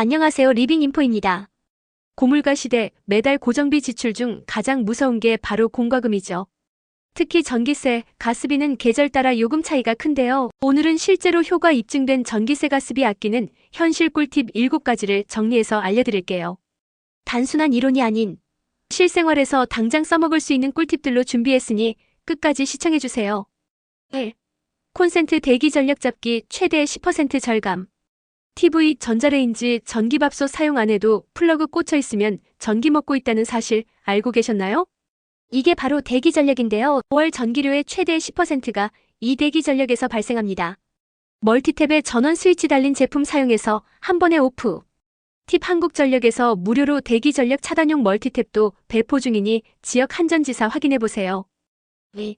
안녕하세요. 리빙인포입니다. 고물가 시대 매달 고정비 지출 중 가장 무서운 게 바로 공과금이죠. 특히 전기세, 가스비는 계절 따라 요금 차이가 큰데요. 오늘은 실제로 효과 입증된 전기세 가스비 아끼는 현실 꿀팁 7가지를 정리해서 알려드릴게요. 단순한 이론이 아닌 실생활에서 당장 써먹을 수 있는 꿀팁들로 준비했으니 끝까지 시청해주세요. 1. 콘센트 대기 전력 잡기 최대 10% 절감. TV, 전자레인지, 전기밥솥 사용 안 해도 플러그 꽂혀 있으면 전기 먹고 있다는 사실 알고 계셨나요? 이게 바로 대기 전력인데요. 월 전기료의 최대 10%가 이 대기 전력에서 발생합니다. 멀티탭에 전원 스위치 달린 제품 사용해서 한 번에 오프. 팁 한국전력에서 무료로 대기 전력 차단용 멀티탭도 배포 중이니 지역 한전지사 확인해 보세요. 2.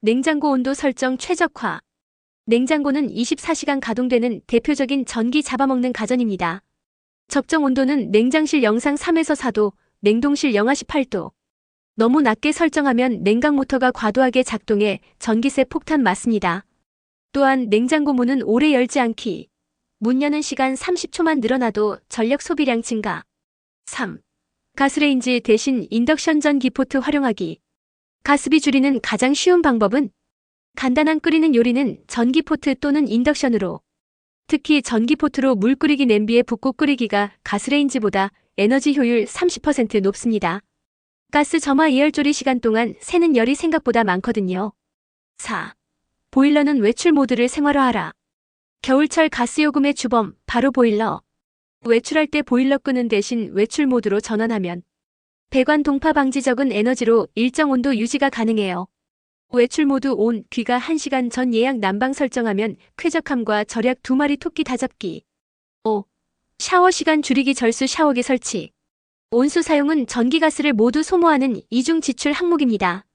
냉장고 온도 설정 최적화. 냉장고는 24시간 가동되는 대표적인 전기 잡아먹는 가전입니다. 적정 온도는 냉장실 영상 3에서 4도, 냉동실 영하 18도. 너무 낮게 설정하면 냉각 모터가 과도하게 작동해 전기세 폭탄 맞습니다. 또한 냉장고 문은 오래 열지 않기. 문 여는 시간 30초만 늘어나도 전력 소비량 증가. 3. 가스레인지 대신 인덕션 전기포트 활용하기. 가스비 줄이는 가장 쉬운 방법은 간단한 끓이는 요리는 전기포트 또는 인덕션으로. 특히 전기포트로 물 끓이기 냄비에 붓고 끓이기가 가스레인지보다 에너지 효율 30% 높습니다. 가스 점화 예열조리 시간 동안 새는 열이 생각보다 많거든요. 4. 보일러는 외출 모드를 생활화하라. 겨울철 가스 요금의 주범, 바로 보일러. 외출할 때 보일러 끄는 대신 외출 모드로 전환하면 배관 동파 방지 적은 에너지로 일정 온도 유지가 가능해요. 외출 모드 온 귀가 1시간 전 예약 난방 설정하면 쾌적함과 절약 두 마리 토끼 다잡기. 5. 샤워 시간 줄이기 절수 샤워기 설치. 온수 사용은 전기가스를 모두 소모하는 이중 지출 항목입니다.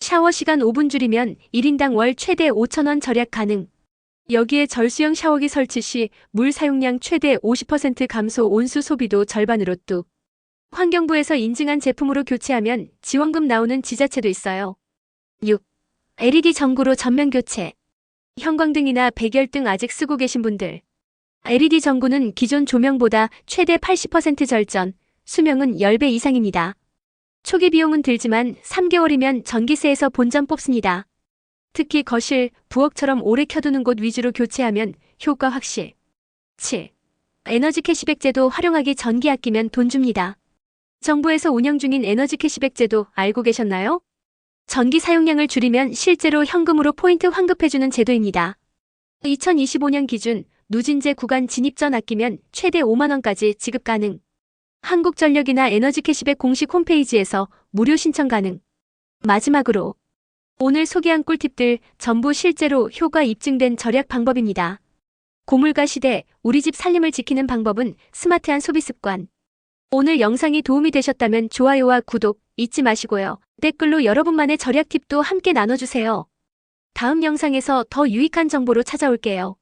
샤워 시간 5분 줄이면 1인당 월 최대 5,000원 절약 가능. 여기에 절수형 샤워기 설치 시 물 사용량 최대 50% 감소 온수 소비도 절반으로 뚝. 환경부에서 인증한 제품으로 교체하면 지원금 나오는 지자체도 있어요. 6. LED 전구로 전면 교체. 형광등이나 백열등 아직 쓰고 계신 분들. LED 전구는 기존 조명보다 최대 80% 절전, 수명은 10배 이상입니다. 초기 비용은 들지만 3개월이면 전기세에서 본전 뽑습니다. 특히 거실, 부엌처럼 오래 켜두는 곳 위주로 교체하면 효과 확실. 7. 에너지 캐시백 제도 활용하기 전기 아끼면 돈 줍니다. 정부에서 운영 중인 에너지 캐시백 제도 알고 계셨나요? 전기 사용량을 줄이면 실제로 현금으로 포인트 환급해주는 제도입니다. 2025년 기준 누진제 구간 진입 전 아끼면 최대 5만원까지 지급 가능. 한국전력이나 에너지 캐시백 공식 홈페이지에서 무료 신청 가능. 마지막으로 오늘 소개한 꿀팁들 전부 실제로 효과 입증된 절약 방법입니다. 고물가 시대 우리 집 살림을 지키는 방법은 스마트한 소비 습관. 오늘 영상이 도움이 되셨다면 좋아요와 구독 잊지 마시고요. 댓글로 여러분만의 절약 팁도 함께 나눠주세요. 다음 영상에서 더 유익한 정보로 찾아올게요.